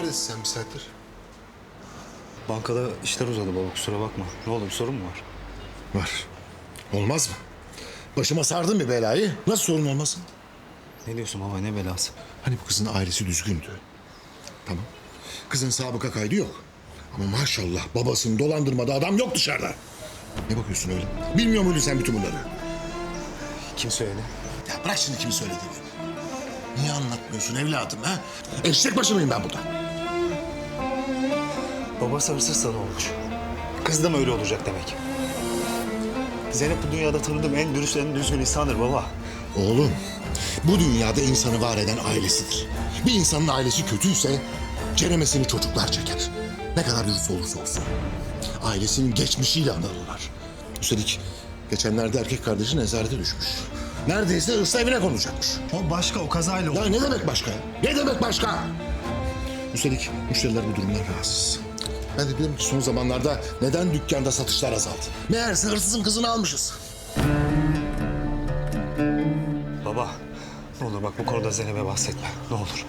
Neredesin sen bir saattir? Bankada işler uzadı baba kusura bakma. Ne oldu bir sorun mu var? Var. Olmaz mı? Başıma sardın bir belayı. Nasıl sorun olmasın? Ne diyorsun baba ne belası? Hani bu kızın ailesi düzgündü. Tamam. Kızın sabıka kaydı yok. Ama maşallah babasını dolandırmadı adam yok dışarıda. Ne bakıyorsun öyle? Bilmiyor muydun sen bütün bunları? Kim söyledi? Ya bırak şimdi kimi söylediğini. Niye anlatmıyorsun evladım ha? Eşek başı mıyım ben burada? Babası hırsız olmuş. Kız da mı öyle olacak demek? Zeynep bu dünyada tanıdığım en dürüst, en düzgün insandır baba. Oğlum, bu dünyada insanı var eden ailesidir. Bir insanın ailesi kötüyse ceremesini çocuklar çeker. Ne kadar dürüst olursa olsun. Ailesinin geçmişiyle anılırlar. Üstelik geçenlerde erkek kardeşi nezarete düşmüş. Neredeyse hırsız evine konulacakmış. O başka, o kazayla Ya ne demek başka? Ne demek başka? Üstelik müşteriler bu durumdan rahatsız. Ben de diyorum ki son zamanlarda neden dükkanda satışlar azaldı? Meğerse hırsızın kızını almışız. Baba, ne olur bak bu konuda Zeynep'e bahsetme. Ne olur.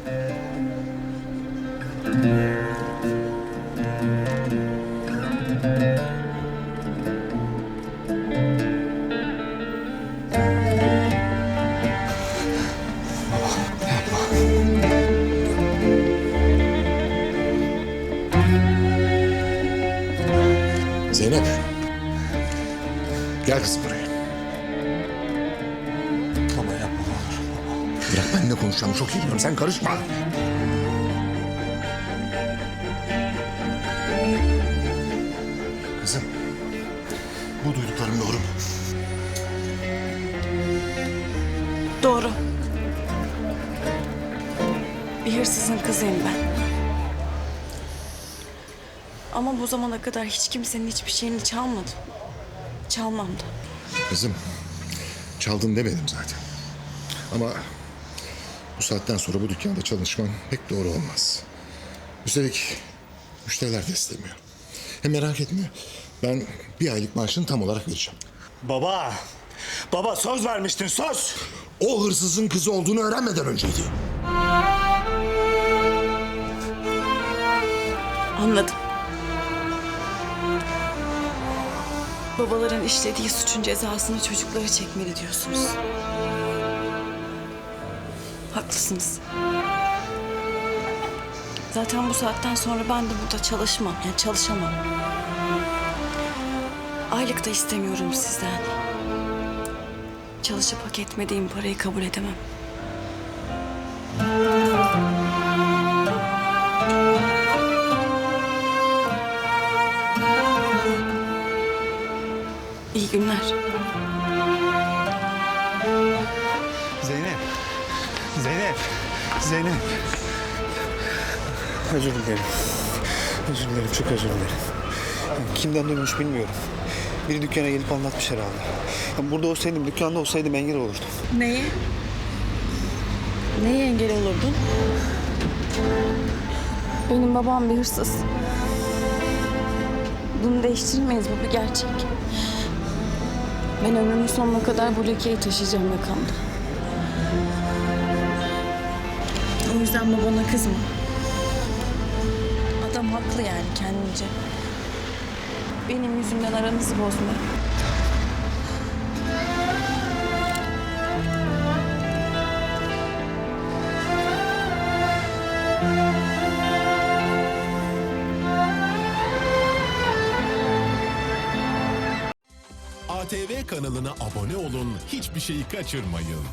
Gel kızım buraya. Baba yapma. Bırak ben ne konuşacağımı çok iyi biliyorum. Sen karışma. Kızım. Bu duyduklarım doğru mu? Doğru. Bir hırsızın kızıyım ben. Ama bu zamana kadar hiç kimsenin hiçbir şeyini çalmadım. Çalmam da. Kızım. Çaldın demedim zaten. Ama bu saatten sonra bu dükkanda çalışman pek doğru olmaz. Üstelik müşteriler de istemiyor. Hem merak etme. Ben bir aylık maaşını tam olarak vereceğim. Baba! Baba söz vermiştin söz! O hırsızın kızı olduğunu öğrenmeden önceydi. Anladım. Babaların işlediği suçun cezasını çocukları çekmeli diyorsunuz. Haklısınız. Zaten bu saatten sonra ben de burada çalışmam. Yani çalışamam. Aylık da istemiyorum sizden. Çalışıp hak etmediğim parayı kabul edemem. Zeynep! Zeynep! Özür dilerim. Özür dilerim, çok özür dilerim. Yani Kimden duymuş bilmiyorum. Biri dükkana gelip anlatmış herhalde. Ya burada olsaydım, dükkanda olsaydım engel olurdum. Neye? Neye engel olurdun? Benim babam bir hırsız. Bunu değiştiremeyiz bu bir gerçek. Ben ömrümün sonuna kadar bu lekeyi taşıyacağım yakamda. O yüzden babana kızma. Adam haklı yani kendince. Benim yüzümden aranızı bozma. ATV kanalına abone olun, hiçbir şeyi kaçırmayın.